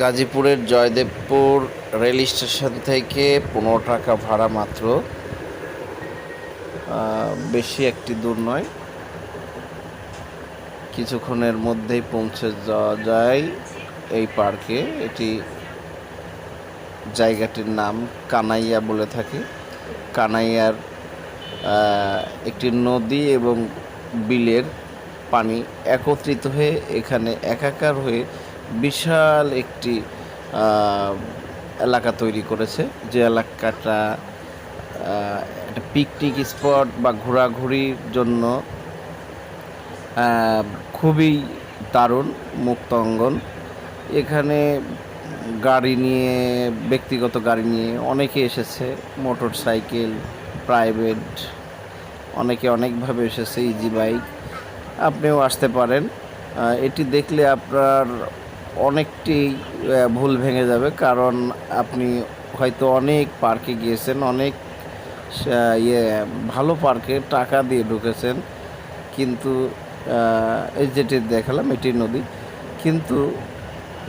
গাজীপুরের Joydebpur rail station থেকে পনেরো টাকা ভাড়া মাত্র। বেশি একটি দূর নয়। কিছুক্ষণের মধ্যেই পৌঁছে যাওয়া যায় এই পার্কে। এটি জায়গাটির নাম কানাইয়া বলে থাকে। কানাইয়ার একটি নদী এবং বিলের পানি একত্রিত হয়ে এখানে একাকার হয়ে বিশাল একটি এলাকা তৈরি করেছে। যে এলাকাটা একটা পিকনিক স্পট বা ঘোরাঘুরির জন্য খুবই দারুণ, মুক্ত অঙ্গন। এখানে গাড়ি নিয়ে, ব্যক্তিগত গাড়ি নিয়ে অনেকে এসেছে মোটর সাইকেল প্রাইভেট, অনেকে অনেকভাবে এসেছে ইজি বাইক আপনিও আসতে পারেন। এটি দেখলে আপনার অনেকটি ভুল ভেঙে যাবে। কারণ আপনি হয়তো অনেক পার্কে গিয়েছেন, অনেক ইয়ে ভালো পার্কে টাকা দিয়ে ঢুকেছেন। কিন্তু এই যেটি দেখালাম, এটি নদী। কিন্তু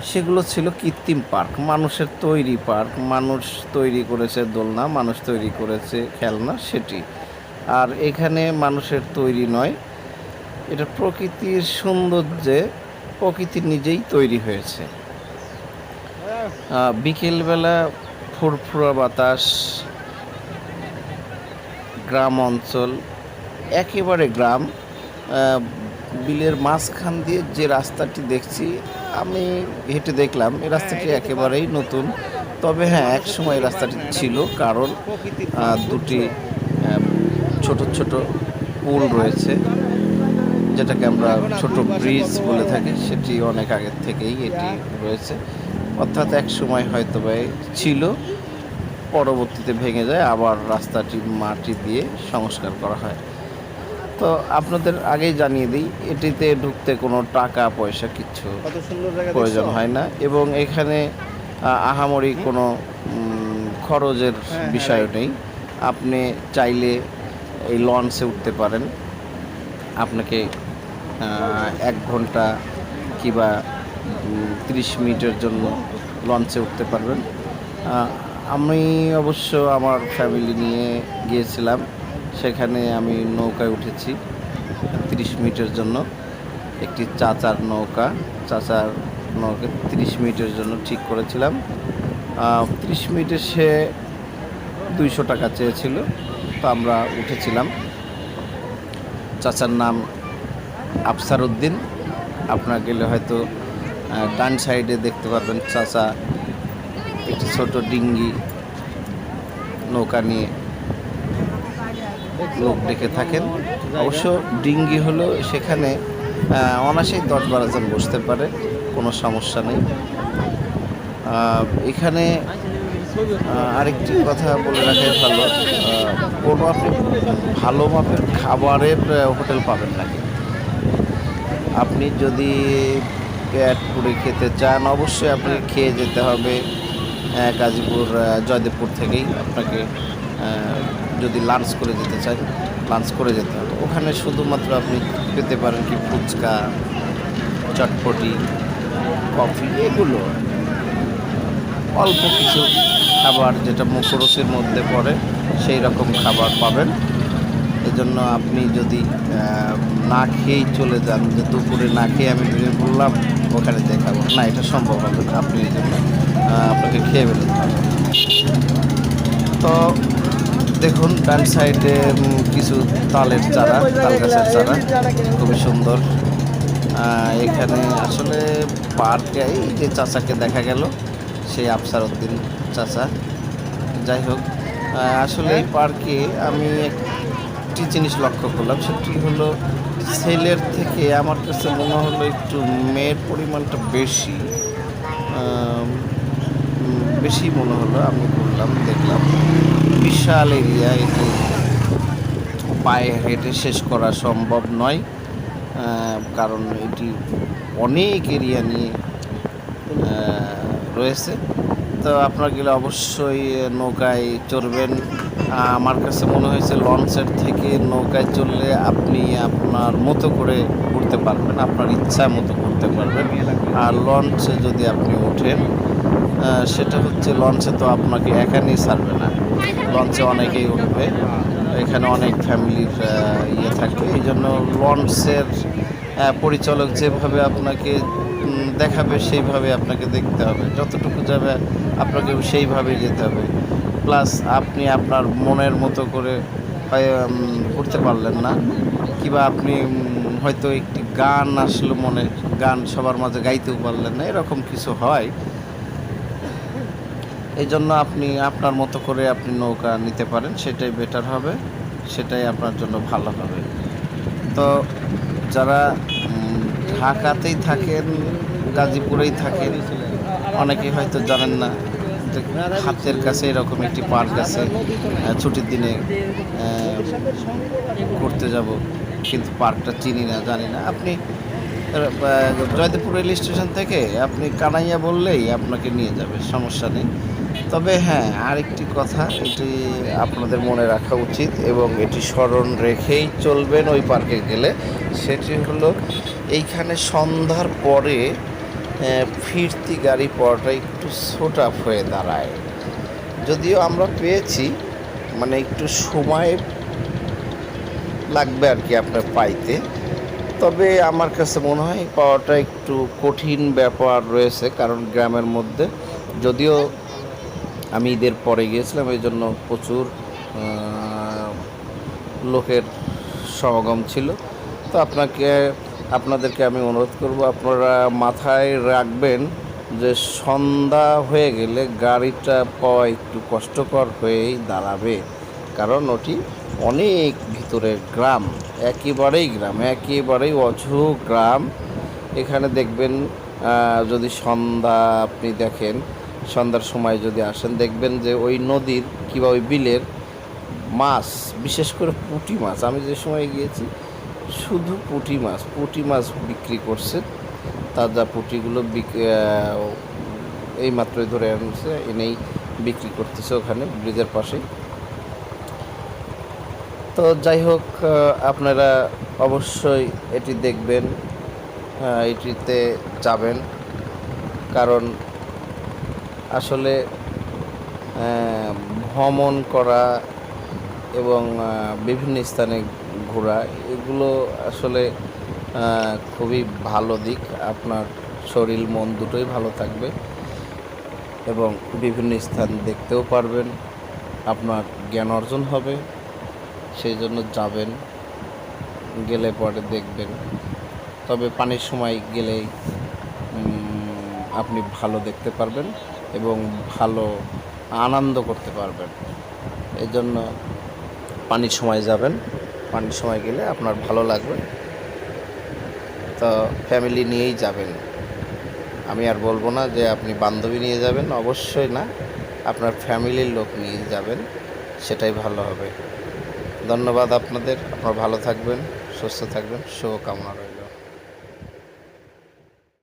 সেগুলো ছিল কৃত্রিম পার্ক। মানুষের তৈরি পার্ক, মানুষ তৈরি করেছে দোলনা, মানুষ তৈরি করেছে খেলনা, সেটি। আর এখানে মানুষের তৈরি নয়। এটা প্রকৃতির সৌন্দর্যে প্রকৃতি নিজেই তৈরি হয়েছে। বিকেলবেলা ফুরফুরা বাতাস গ্রাম অঞ্চল একেবারে গ্রাম বিলের মাঝখান দিয়ে যে রাস্তাটি দেখছি আমি হেঁটে দেখলাম এই রাস্তাটি একেবারেই নতুন। তবে হ্যাঁ এক সময় রাস্তাটি ছিল কারণ দুটি ছোট ছোট পুল রয়েছে। যেটাকে আমরা ছোট ব্রিজ বলে থাকি সেটি অনেক আগের থেকেই এটি রয়েছে। অর্থাৎ এক সময় হয়তো বা ছিল পরবর্তীতে ভেঙে যায় আবার রাস্তাটি মাটি দিয়ে সংস্কার করা হয়। তো আপনাদের আগেই জানিয়ে দিই এটিতে ঢুকতে কোনো টাকা পয়সা জায়গা প্রয়োজন হয় না এবং এখানে আহামরি কোনো খরচের হ্যাঁ, বিষয় নেই। আপনি চাইলে এই লঞ্চে উঠতে পারেন। আপনাকে এক ঘণ্টা কিংবা তিরিশ মিনিটের জন্য লঞ্চে উঠতে পারবেন। আমি অবশ্য আমার ফ্যামিলি নিয়ে গিয়েছিলাম। সেখানে আমি নৌকায় উঠেছি তিরিশ মিনিটের জন্য। একটি চাচার নৌকা চাচার নৌকা তিরিশ মিনিটের জন্য ঠিক করেছিলাম। তিরিশ মিনিটে সে দুইশো টাকা চেয়েছিল, তো আমরা উঠেছিলাম। চাচার নাম আফসার উদ্দিন আপনার গেলে হয়তো ডান সাইডে দেখতে পারবেন চাচা একটি ছোট ডিঙ্গি নৌকা নিয়ে লোক ডেকে থাকেন। অবশ্য ডিঙ্গি হলো সেখানে আহ, অনায়াসেই দশ বারো জন বসতে পারে কোনো সমস্যা নেই। এখানে আরেকটি কথা বলে রাখাই ভালো কোনো আপনি ভালো মাপের খাবারের হোটেল পাবেন না কিন্তু। আপনি যদি পেট পুরে খেতে চান অবশ্যই আপনাকে খেয়ে যেতে হবে গাজীপুর জয়দেবপুর থেকেই আপনাকে যদি লাঞ্চ করে যেতে চান লাঞ্চ করে যেতে হবে। ওখানে শুধুমাত্র আপনি পেতে পারেন কি ফুচকা চটপটি কফি এগুলো। অল্প কিছু খাবার যেটা মুখরসের মধ্যে পড়ে সেই রকম খাবার পাবেন। এজন্য আপনি যদি না খেয়েই চলে যান, যে দুপুরে না খেয়ে আমি বেরিয়ে বললাম, ওখানে দেখাবো। না, এটা সম্ভব হবে না, আপনি এই জন্য আপনাকে খেয়ে বেরোতে হবে। তো দেখুন, ডান সাইডে কিছু তালের চারা, তাল গাছের চারা, খুবই সুন্দর। এখানে আসলে পার্কে যে চাচাকে দেখা গেল, সেই আফসার উদ্দিন চাচা। যাই হোক আসলে এই পার্কে আমি একটি জিনিস লক্ষ্য করলাম, সেটি হলো ছেলের থেকে আমার কাছে মনে হলো একটু মেয়ের পরিমাণটা বেশি। বেশি মনে হলো, আমি বললাম, দেখলাম বিশাল এরিয়া, এটি পায়ে হেঁটে শেষ করা সম্ভব নয়। কারণ এটি অনেক এরিয়া নিয়ে রয়েছে। তো আপনার গেলে অবশ্যই নৌকায় চড়বেন। আমার কাছে মনে হয়েছে লঞ্চের থেকে নৌকায় চললে আপনি আপনার মতো করে ঘুরতে পারবেন, আপনার ইচ্ছা মতো ঘুরতে পারবেন। আর লঞ্চে যদি আপনি ওঠেন সেটা হচ্ছে লঞ্চে তো আপনাকে একানেই ছাড়বে না। লঞ্চে অনেকেই উঠবে, এখানে অনেক ফ্যামিলির ইয়ে থাকবে এই জন্য লঞ্চের পরিচালক যেভাবে আপনাকে দেখাবে সেইভাবে আপনাকে দেখতে হবে। যতটুকু যাবে আপনাকে সেইভাবে যেতে হবে। প্লাস আপনি আপনার মনের মতো করে করতে পারলেন না। কিংবা আপনি হয়তো একটি গান আসলো মনে গান সবার মাঝে গাইতেও পারলেন না, এরকম কিছু হয়। এই জন্য আপনি আপনার মতো করে আপনি নৌকা নিতে পারেন, সেটাই বেটার হবে, সেটাই আপনার জন্য ভালো হবে। তো যারা ঢাকাতেই থাকেন গাজীপুরেই থাকেন অনেকে হয়তো জানেন না হাতের কাছে এরকম একটি পার্ক আছে ছুটির দিনে ঘুরতে যাব। কিন্তু পার্কটা চিনি না, জানি না। আপনি জয়দেবপুর রেল স্টেশন থেকে আপনি কানাইয়া বললেই আপনাকে নিয়ে যাবে, সমস্যা নেই। তবে হ্যাঁ আরেকটি কথা, এটি আপনাদের মনে রাখা উচিত এবং এটি স্মরণ রেখেই চলবেন ওই পার্কে গেলে। সেটি হলো, এইখানে সন্ধ্যার পরে ফিরতি গাড়ি পাওয়াটা একটু ছোট আপ হয়ে দাঁড়ায়। যদিও আমরা পেয়েছি মানে একটু সময় লাগবে আর কি আপনার পাইতে। তবে আমার কাছে মনে হয় পাওয়াটা একটু কঠিন ব্যাপার রয়েছে, কারণ গ্রামের মধ্যে যদিও আমি ঈদের পরে গিয়েছিলাম, এই জন্য প্রচুর লোকের সমাগম ছিল। তো আপনাকে আপনাদেরকে আমি অনুরোধ করব, আপনারা মাথায় রাখবেন যে সন্ধ্যা হয়ে গেলে গাড়িটা পাওয়া একটু কষ্টকর হয়েই দাঁড়াবে। কারণ ওটি অনেক ভিতরের গ্রাম, একেবারেই গ্রাম, একেবারেই অঝু গ্রাম। এখানে দেখবেন যদি সন্ধ্যা আপনি দেখেন, সন্ধ্যার সময় যদি আসেন, দেখবেন যে ওই নদীর কিংবা ওই বিলের মাছ, বিশেষ করে পুঁটি মাছ, আমি যে সময় গিয়েছি শুধু পুঁটি মাছ পুঁটি মাছ বিক্রি করছে। তাজা পুঁটিগুলো এই মাত্রই ধরে আনছে, এনেই বিক্রি করতেছে ওখানে, ব্রিজের পাশেই। তো যাই হোক আপনারা অবশ্যই এটি দেখবেন এটিতে যাবেন। কারণ আসলে ভ্রমণ করা এবং বিভিন্ন স্থানে ঘোরা এগুলো আসলে খুবই ভালো দিক। আপনার শরীর, মন দুটোই ভালো থাকবে এবং বিভিন্ন স্থান দেখতেও পারবেন। আপনার জ্ঞান অর্জন হবে, সেই জন্য যাবেন, গেলে পরে দেখবেন। তবে পানির সময় গেলেই আপনি ভালো দেখতে পারবেন এবং ভালো আনন্দ করতে পারবেন। এজন্য পানির সময় যাবেন। পানির সময় গেলে আপনার ভালো লাগবে। তো ফ্যামিলি নিয়েই যাবেন। আমি আর বলব না যে আপনি বান্ধবী নিয়ে যাবেন, অবশ্যই না। আপনার ফ্যামিলির লোক নিয়ে যাবেন, সেটাই ভালো হবে। ধন্যবাদ আপনাদের। আপনারা ভালো থাকবেন, সুস্থ থাকবেন। শুভকামনা রইল।